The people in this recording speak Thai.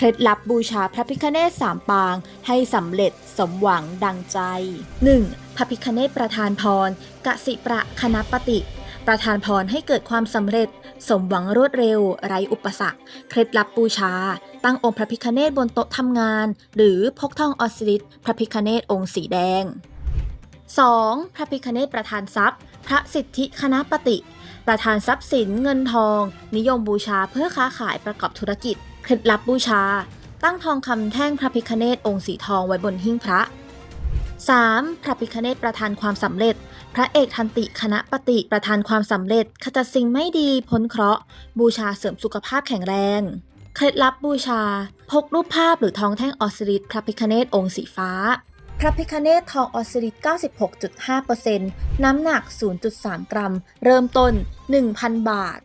เคล็ดลับบูชาพระพิคเนศสามปาง ให้สำเร็จสมหวังดังใจ 1. พระพิคเนศประทานพรกสิประคณปติ ประทานพรให้เกิดความสำเร็จ สมหวังรวดเร็ว ไร้อุปสรรค เคล็ดลับบูชา ตั้งองค์พระพิคเนศบนโต๊ะทำงาน หรือพกทองออสซิลิตพระพิคเนศองค์สีแดง 2. พระพิคเนศประธานทรัพย์ พระสิทธิคณปติ ประธานทรัพย์สินเงินทอง นิยมบูชาเพื่อค้าขายประกอบธุรกิจ เคล็ดลับบูชา ตั้งทองคำแท่งพระพิคเนศองค์สีทองไว้บนหิ้งพระ 3. พระพิคเนศประธานความสำเร็จ พระเอกทันติคณะปฏิประธานความสำเร็จ ขจัดสิ่งไม่ดีพ้นเคราะห์ บูชาเสริมสุขภาพแข็งแรง เคล็ดลับบูชา พกรูปภาพหรือทองแท่งออสซิลิตพระพิคเนศองค์สีฟ้า พระพิคเนตทองออสซิลิต 96.5%น้ำหนัก 0.3 กรัม เริ่มต้น 1,000 บาท